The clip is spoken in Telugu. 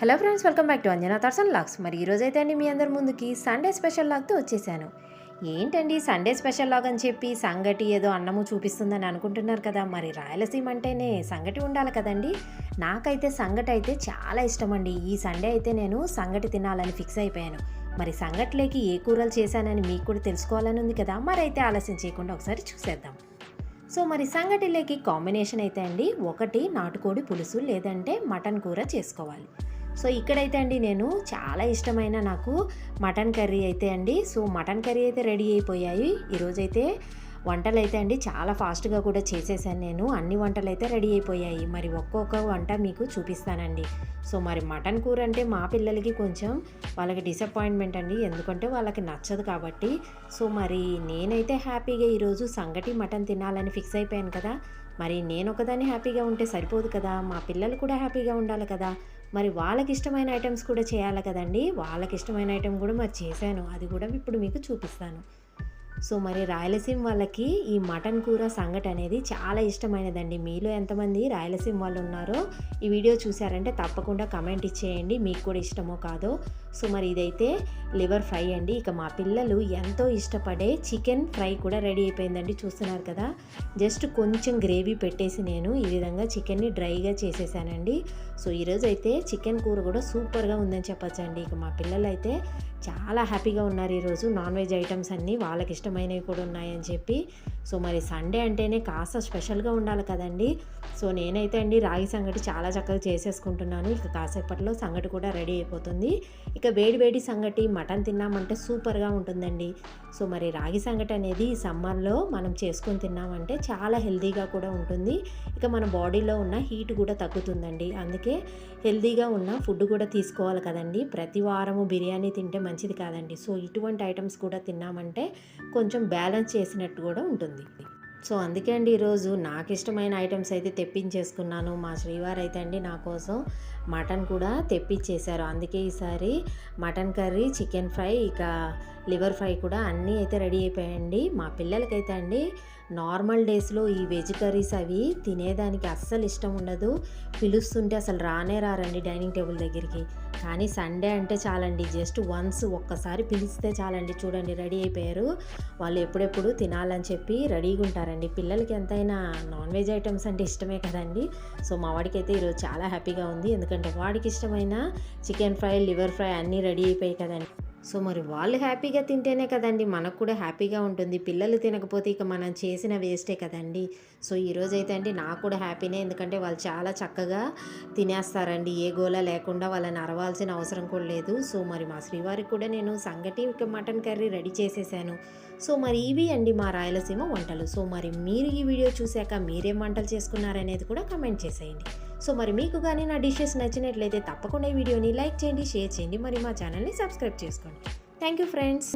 Hello friends welcome back to Anjana తర్సన్ లాక్స్. మరి ఈరోజు అయితే అండి మీ అందరి ముందుకి సండే స్పెషల్ లాగ్తో వచ్చేసాను. ఏంటండి సండే స్పెషల్ లాగ్ అని చెప్పి సంగటి ఏదో అన్నము చూపిస్తుందని అనుకుంటున్నారు కదా మరి రాయలసీమ అంటేనే సంగటి ఉండాలి కదండి. నాకైతే సంగటి అయితే చాలా ఇష్టం అండి ఈ సండే అయితే నేను సంగటి తినాలని ఫిక్స్ అయిపోయాను. మరి సంగట్లేకి ఏ కూరలు చేశానని మీకు కూడా తెలుసుకోవాలని ఉంది కదా మరి అయితే ఆలస్యం చేయకుండా ఒకసారి చూసేద్దాం. సో మరి సంగటిలోకి కాంబినేషన్ అయితే అండి ఒకటి నాటుకోడి పులుసు లేదంటే మటన్ కూర చేసుకోవాలి. సో ఇక్కడైతే అండి నేను చాలా ఇష్టమైన నాకు మటన్ కర్రీ అయితే అండి. సో మటన్ కర్రీ అయితే రెడీ అయిపోయాయి. ఈరోజైతే వంటలు అయితే అండి చాలా ఫాస్ట్గా కూడా చేసేసాను నేను. అన్ని వంటలు అయితే రెడీ అయిపోయాయి. మరి ఒక్కొక్క వంట మీకు చూపిస్తానండి. సో మరి మటన్ కూర అంటే మా పిల్లలకి కొంచెం వాళ్ళకి డిసప్పాయింట్మెంట్ అండి. ఎందుకంటే వాళ్ళకి నచ్చదు కాబట్టి. సో మరి నేనైతే హ్యాపీగా ఈరోజు సంగటి మటన్ తినాలని ఫిక్స్ అయిపోయాను కదా. మరి నేను ఒకదాన్ని హ్యాపీగా ఉంటే సరిపోదు కదా. మా పిల్లలు కూడా హ్యాపీగా ఉండాలి కదా. మరి వాళ్ళకి ఇష్టమైన ఐటమ్స్ కూడా చేయాలి కదండి. వాళ్ళకి ఇష్టమైన ఐటమ్ కూడా మరి చేశాను. అది కూడా ఇప్పుడు మీకు చూపిస్తాను. సో మరి రాయలసీమ వాళ్ళకి ఈ మటన్ కూర సంగటి అనేది చాలా ఇష్టమైనదండి. మీలో ఎంతమంది రాయలసీమ వాళ్ళు ఉన్నారో ఈ వీడియో చూసారంటే తప్పకుండా కమెంట్ ఇచ్చేయండి. మీకు కూడా ఇష్టమో కాదో. సో మరి ఇదైతే లివర్ ఫ్రై అండి. ఇక మా పిల్లలు ఎంతో ఇష్టపడే చికెన్ ఫ్రై కూడా రెడీ అయిపోయిందండి. చూస్తున్నారు కదా. జస్ట్ కొంచెం గ్రేవీ పెట్టేసి నేను ఈ విధంగా చికెన్ని డ్రైగా చేసేసానండి. సో ఈరోజు అయితే చికెన్ కూర కూడా సూపర్గా ఉందని చెప్పచ్చండి. ఇక మా పిల్లలు అయితే చాలా హ్యాపీగా ఉన్నారు ఈరోజు నాన్ వెజ్ ఐటమ్స్ అన్నీ వాళ్ళకి ఇష్టం ఇష్టమైనవి కూడా ఉన్నాయని చెప్పి. సో మరి సండే అంటేనే కాస్త స్పెషల్గా ఉండాలి కదండి. సో నేనైతే అండి రాగి సంగటి చాలా చక్కగా చేసేసుకుంటున్నాను. ఇక కాసేపట్లో సంగటి కూడా రెడీ అయిపోతుంది. ఇక వేడి వేడి సంగటి మటన్ తిన్నామంటే సూపర్గా ఉంటుందండి. సో మరి రాగి సంగటి అనేది ఈ సమ్మర్లో మనం చేసుకొని తిన్నామంటే చాలా హెల్తీగా కూడా ఉంటుంది. ఇక మన బాడీలో ఉన్న హీట్ కూడా తగ్గుతుందండి. అందుకే హెల్తీగా ఉన్న ఫుడ్ కూడా తీసుకోవాలి కదండి. ప్రతి వారము బిర్యానీ తింటే మంచిది కాదండి. సో ఇటువంటి ఐటమ్స్ కూడా తిన్నామంటే కొంచెం బ్యాలెన్స్ చేసినట్టు కూడా ఉంటుంది. సో అందుకే అండి ఈరోజు నాకు ఇష్టమైన ఐటమ్స్ అయితే తెప్పించేసుకున్నాను. మా శ్రీవారు అయితే అండి నా కోసం మటన్ కూడా తెప్పించేశారు. అందుకే ఈసారి మటన్ కర్రీ చికెన్ ఫ్రై ఇక లివర్ ఫ్రై కూడా అన్నీ అయితే రెడీ అయిపోయాయండి. మా పిల్లలకైతే అండి నార్మల్ డేస్లో ఈ వెజ్ కర్రీస్ అవి తినేదానికి అస్సలు ఇష్టం ఉండదు. పిలుస్తుంటే అసలు రానే రారండి డైనింగ్ టేబుల్ దగ్గరికి. కానీ సండే అంటే చాలండి జస్ట్ వన్స్ ఒక్కసారి పిలిస్తే చాలండి. చూడండి రెడీ అయిపోయారు. వాళ్ళు ఎప్పుడెప్పుడు తినాలని చెప్పి రెడీగా ఉంటారండి. పిల్లలకి ఎంతైనా నాన్ వెజ్ ఐటమ్స్ అంటే ఇష్టమే కదండి. సో మా వాడికి అయితే ఈరోజు చాలా హ్యాపీగా ఉంది. ఎందుకంటే వాడికి ఇష్టమైన చికెన్ ఫ్రై లివర్ ఫ్రై అన్నీ రెడీ అయిపోయాయి కదండి. సో మరి వాళ్ళు హ్యాపీగా తింటేనే కదండి మనకు కూడా హ్యాపీగా ఉంటుంది. పిల్లలు తినకపోతే ఇక మనం చేసిన వేస్టే కదండి. సో ఈరోజు అయితే అండి నాకు కూడా హ్యాపీనే ఎందుకంటే వాళ్ళు చాలా చక్కగా తినేస్తారండి. ఏ గోల లేకుండా వాళ్ళని అరవాల్సిన అవసరం కూడా లేదు. సో మరి మా శ్రీవారికి కూడా నేను సంగటి మటన్ కర్రీ రెడీ చేసేసాను. సో మరి ఇవి అండి మా రాయలసీమ వంటలు. సో మరి మీరు ఈ వీడియో చూశాక మీరేం వంటలు చేసుకున్నారనేది కూడా కమెంట్ చేసేయండి. సో మరి మీకు కానీ నా డిషెస్ నచ్చినట్లయితే తప్పకుండా ఈ వీడియోని లైక్ చేయండి షేర్ చేయండి మరి మా ఛానల్ని సబ్స్క్రైబ్ చేసుకోండి. Thank you friends